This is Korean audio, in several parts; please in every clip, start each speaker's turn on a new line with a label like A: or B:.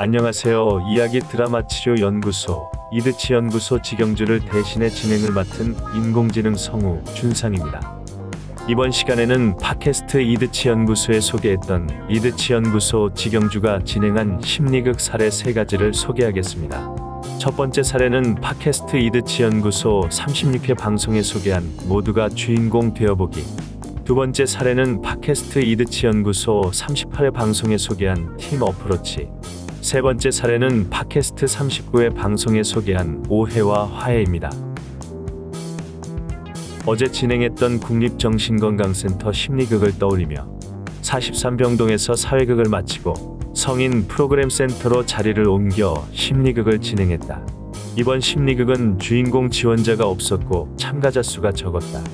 A: 안녕하세요. 이야기 드라마 치료 연구소 이드치 연구소 직영주를 대신해 진행을 맡은 인공지능 성우 준상입니다. 이번 시간에는 팟캐스트 이드치 연구소에 소개했던 이드치 연구소 직영주가 진행한 심리극 사례 세 가지를 소개하겠습니다. 첫 번째 사례는 팟캐스트 이드치 연구소 36회 방송에 소개한 모두가 주인공 되어보기. 두 번째 사례는 팟캐스트 이드치 연구소 38회 방송에 소개한 팀 어프로치. 세 번째 사례는 팟캐스트 39회 방송에 소개한 오해와 화해입니다. 어제 진행했던 국립정신건강센터 심리극을 떠올리며 43병동에서 사회극을 마치고 성인 프로그램 센터로 자리를 옮겨 심리극을 진행했다. 이번 심리극은 주인공 지원자가 없었고 참가자 수가 적었다.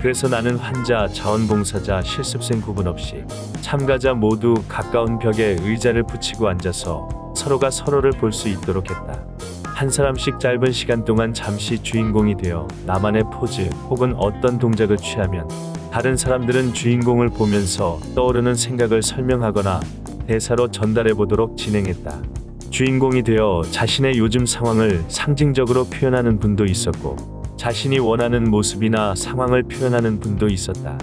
A: 그래서 나는 환자, 자원봉사자, 실습생 구분 없이 참가자 모두 가까운 벽에 의자를 붙이고 앉아서 서로가 서로를 볼 수 있도록 했다. 한 사람씩 짧은 시간 동안 잠시 주인공이 되어 나만의 포즈 혹은 어떤 동작을 취하면 다른 사람들은 주인공을 보면서 떠오르는 생각을 설명하거나 대사로 전달해 보도록 진행했다. 주인공이 되어 자신의 요즘 상황을 상징적으로 표현하는 분도 있었고 자신이 원하는 모습이나 상황을 표현하는 분도 있었다.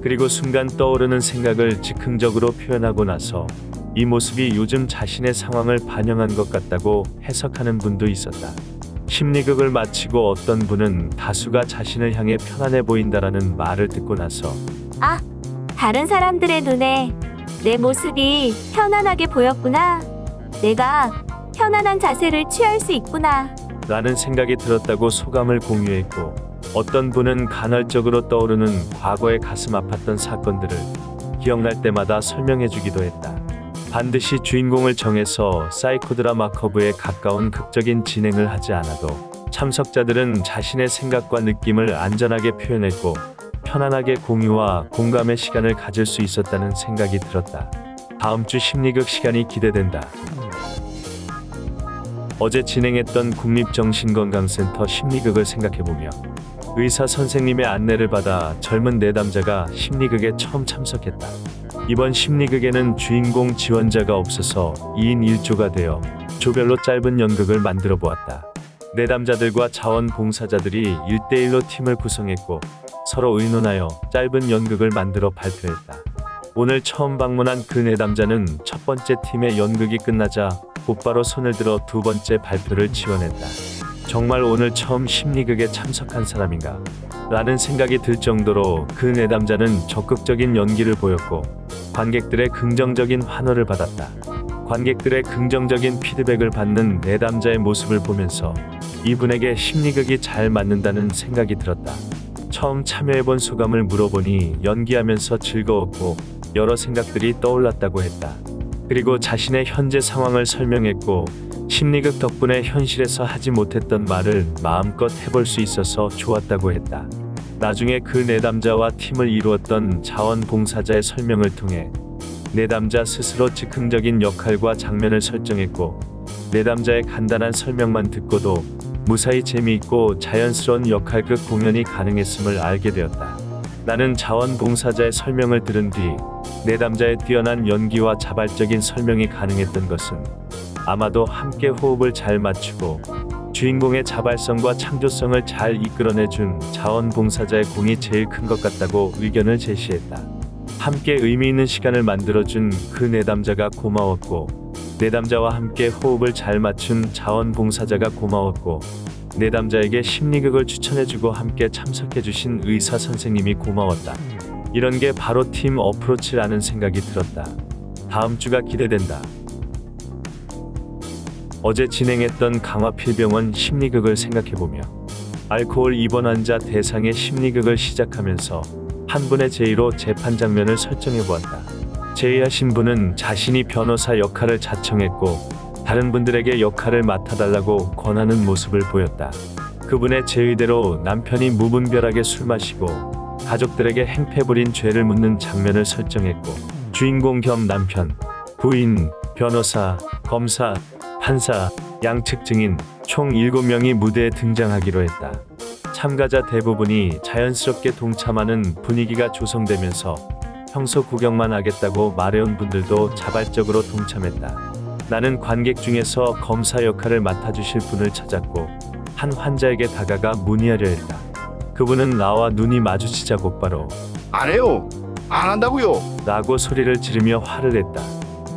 A: 그리고 순간 떠오르는 생각을 즉흥적으로 표현하고 나서 이 모습이 요즘 자신의 상황을 반영한 것 같다고 해석하는 분도 있었다. 심리극을 마치고 어떤 분은 다수가 자신을 향해 편안해 보인다라는 말을 듣고 나서
B: 아, 다른 사람들의 눈에 내 모습이 편안하게 보였구나. 내가 편안한 자세를 취할 수 있구나.
A: 라는 생각이 들었다고 소감을 공유했고 어떤 분은 간헐적으로 떠오르는 과거의 가슴 아팠던 사건들을 기억날 때마다 설명해 주기도 했다. 반드시 주인공을 정해서 사이코 드라마 커브에 가까운 극적인 진행을 하지 않아도 참석자들은 자신의 생각과 느낌을 안전하게 표현했고 편안하게 공유와 공감의 시간을 가질 수 있었다는 생각이 들었다. 다음 주 심리극 시간이 기대된다. 어제 진행했던 국립정신건강센터 심리극을 생각해보며 의사 선생님의 안내를 받아 젊은 내담자가 심리극에 처음 참석했다. 이번 심리극에는 주인공 지원자가 없어서 2인 1조가 되어 조별로 짧은 연극을 만들어 보았다. 내담자들과 자원봉사자들이 1대1로 팀을 구성했고 서로 의논하여 짧은 연극을 만들어 발표했다. 오늘 처음 방문한 그 내담자는 첫 번째 팀의 연극이 끝나자 곧바로 손을 들어 두 번째 발표를 지원했다. 정말 오늘 처음 심리극에 참석한 사람인가? 라는 생각이 들 정도로 그 내담자는 적극적인 연기를 보였고 관객들의 긍정적인 환호를 받았다. 관객들의 긍정적인 피드백을 받는 내담자의 모습을 보면서 이분에게 심리극이 잘 맞는다는 생각이 들었다. 처음 참여해본 소감을 물어보니 연기하면서 즐거웠고 여러 생각들이 떠올랐다고 했다. 그리고 자신의 현재 상황을 설명했고 심리극 덕분에 현실에서 하지 못했던 말을 마음껏 해볼 수 있어서 좋았다고 했다. 나중에 그 내담자와 팀을 이루었던 자원봉사자의 설명을 통해 내담자 스스로 즉흥적인 역할과 장면을 설정했고 내담자의 간단한 설명만 듣고도 무사히 재미있고 자연스러운 역할극 공연이 가능했음을 알게 되었다. 나는 자원봉사자의 설명을 들은 뒤 내담자의 뛰어난 연기와 자발적인 설명이 가능했던 것은 아마도 함께 호흡을 잘 맞추고 주인공의 자발성과 창조성을 잘 이끌어내준 자원봉사자의 공이 제일 큰 것 같다고 의견을 제시했다. 함께 의미 있는 시간을 만들어준 그 내담자가 고마웠고, 내담자와 함께 호흡을 잘 맞춘 자원봉사자가 고마웠고, 내담자에게 심리극을 추천해주고 함께 참석해주신 의사 선생님이 고마웠다. 이런 게 바로 팀 어프로치라는 생각이 들었다. 다음 주가 기대된다. 어제 진행했던 강화필병원 심리극을 생각해보며 알코올 입원 환자 대상의 심리극을 시작하면서 한 분의 제의로 재판 장면을 설정해보았다. 제의하신 분은 자신이 변호사 역할을 자청했고 다른 분들에게 역할을 맡아달라고 권하는 모습을 보였다. 그분의 제의대로 남편이 무분별하게 술 마시고 가족들에게 행패 부린 죄를 묻는 장면을 설정했고 주인공 겸 남편, 부인, 변호사, 검사, 판사, 양측 증인 총 7명이 무대에 등장하기로 했다. 참가자 대부분이 자연스럽게 동참하는 분위기가 조성되면서 평소 구경만 하겠다고 말해온 분들도 자발적으로 동참했다. 나는 관객 중에서 검사 역할을 맡아주실 분을 찾았고 한 환자에게 다가가 문의하려 했다. 그분은 나와 눈이 마주치자 곧바로
C: 안 해요. 안 한다고요.
A: 라고 소리를 지르며 화를 냈다.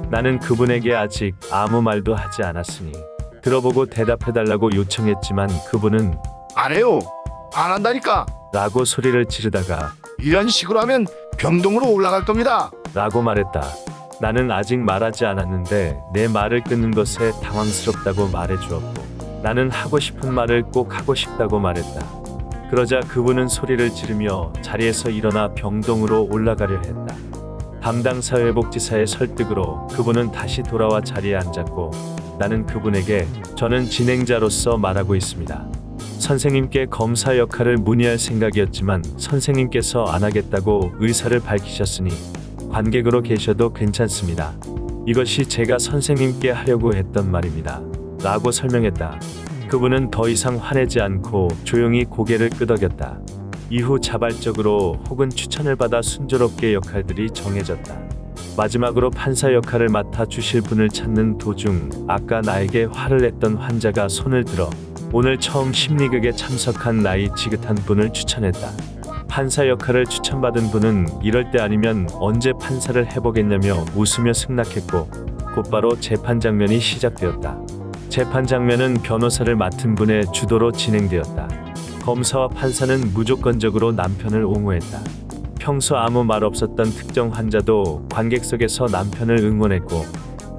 A: 나는 그분에게 아직 아무 말도 하지 않았으니 들어보고 대답해달라고 요청했지만 그분은
C: 안 해요. 안 한다니까.
A: 라고 소리를 지르다가
C: 이런 식으로 하면 병동으로 올라갈 겁니다.
A: 라고 말했다. 나는 아직 말하지 않았는데 내 말을 끊는 것에 당황스럽다고 말해 주었고 나는 하고 싶은 말을 꼭 하고 싶다고 말했다. 그러자 그분은 소리를 지르며 자리에서 일어나 병동으로 올라가려 했다. 담당 사회복지사의 설득으로 그분은 다시 돌아와 자리에 앉았고 나는 그분에게 저는 진행자로서 말하고 있습니다. 선생님께 검사 역할을 문의할 생각이었지만 선생님께서 안 하겠다고 의사를 밝히셨으니 관객으로 계셔도 괜찮습니다. 이것이 제가 선생님께 하려고 했던 말입니다. 라고 설명했다. 그분은 더 이상 화내지 않고 조용히 고개를 끄덕였다. 이후 자발적으로 혹은 추천을 받아 순조롭게 역할들이 정해졌다. 마지막으로 판사 역할을 맡아 주실 분을 찾는 도중 아까 나에게 화를 냈던 환자가 손을 들어 오늘 처음 심리극에 참석한 나이 지긋한 분을 추천했다. 판사 역할을 추천받은 분은 이럴 때 아니면 언제 판사를 해보겠냐며 웃으며 승낙했고 곧바로 재판 장면이 시작되었다. 재판 장면은 변호사를 맡은 분의 주도로 진행되었다. 검사와 판사는 무조건적으로 남편을 옹호했다. 평소 아무 말 없었던 특정 환자도 관객석에서 남편을 응원했고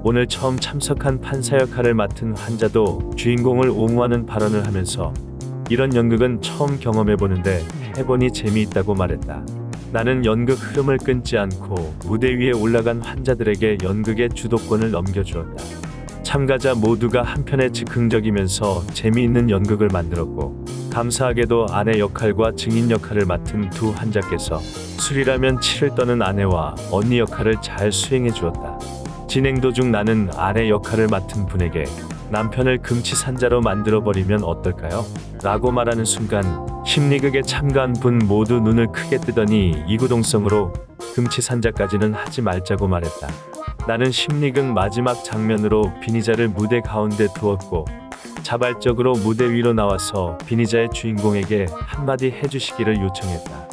A: 오늘 처음 참석한 판사 역할을 맡은 환자도 주인공을 옹호하는 발언을 하면서 이런 연극은 처음 경험해 보는데 해보니 재미있다고 말했다. 나는 연극 흐름을 끊지 않고 무대 위에 올라간 환자들에게 연극의 주도권을 넘겨주었다. 참가자 모두가 한편에 즉흥적이면서 재미있는 연극을 만들었고 감사하게도 아내 역할과 증인 역할을 맡은 두 환자께서 술이라면 치를 떠는 아내와 언니 역할을 잘 수행해 주었다. 진행 도중 나는 아내 역할을 맡은 분에게 남편을 금치산자로 만들어 버리면 어떨까요? 라고 말하는 순간 심리극에 참가한 분 모두 눈을 크게 뜨더니 이구동성으로 금치산자까지는 하지 말자고 말했다. 나는 심리극 마지막 장면으로 비니자를 무대 가운데 두었고 자발적으로 무대 위로 나와서 비니자의 주인공에게 한마디 해주시기를 요청했다.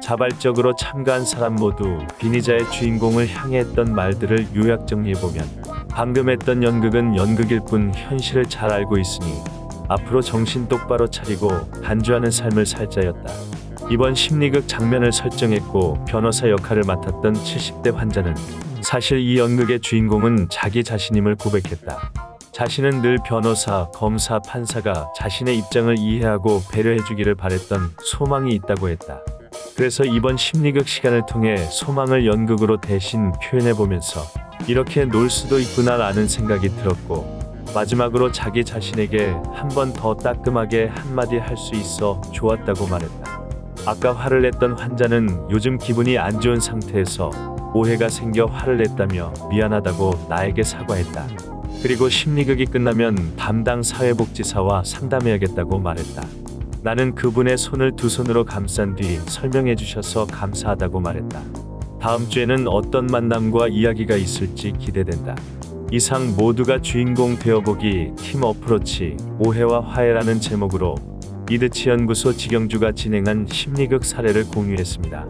A: 자발적으로 참가한 사람 모두 비니자의 주인공을 향해 했던 말들을 요약 정리해보면 방금 했던 연극은 연극일 뿐 현실을 잘 알고 있으니 앞으로 정신 똑바로 차리고 단주하는 삶을 살자였다. 이번 심리극 장면을 설정했고 변호사 역할을 맡았던 70대 환자는 사실 이 연극의 주인공은 자기 자신임을 고백했다. 자신은 늘 변호사, 검사, 판사가 자신의 입장을 이해하고 배려해주기를 바랬던 소망이 있다고 했다. 그래서 이번 심리극 시간을 통해 소망을 연극으로 대신 표현해보면서 이렇게 놀 수도 있구나라는 생각이 들었고 마지막으로 자기 자신에게 한 번 더 따끔하게 한마디 할 수 있어 좋았다고 말했다. 아까 화를 냈던 환자는 요즘 기분이 안 좋은 상태에서 오해가 생겨 화를 냈다며 미안하다고 나에게 사과했다. 그리고 심리극이 끝나면 담당 사회복지사와 상담해야겠다고 말했다. 나는 그분의 손을 두 손으로 감싼 뒤 설명해 주셔서 감사하다고 말했다. 다음 주에는 어떤 만남과 이야기가 있을지 기대된다. 이상 모두가 주인공 되어보기 팀 어프로치 오해와 화해라는 제목으로 이드치 연구소 직영주가 진행한 심리극 사례를 공유했습니다.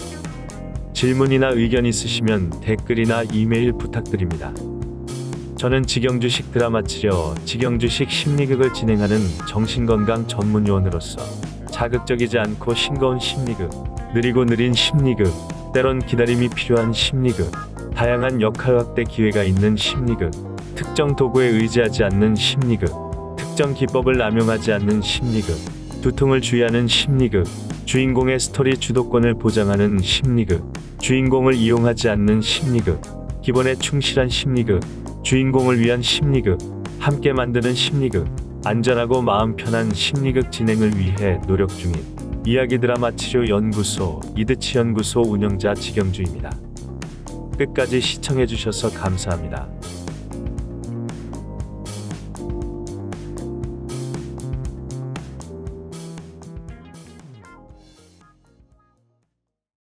A: 질문이나 의견 있으시면 댓글이나 이메일 부탁드립니다. 저는 직영주식 드라마 치료, 직영주식 심리극을 진행하는 정신건강 전문 요원으로서 자극적이지 않고 싱거운 심리극, 느리고 느린 심리극, 때론 기다림이 필요한 심리극, 다양한 역할 확대 기회가 있는 심리극, 특정 도구에 의지하지 않는 심리극, 특정 기법을 남용하지 않는 심리극, 두통을 주의하는 심리극, 주인공의 스토리 주도권을 보장하는 심리극, 주인공을 이용하지 않는 심리극, 기본에 충실한 심리극, 주인공을 위한 심리극, 함께 만드는 심리극, 안전하고 마음 편한 심리극 진행을 위해 노력 중인 이야기 드라마 치료 연구소 이드치 연구소 운영자 지경주입니다. 끝까지 시청해 주셔서 감사합니다.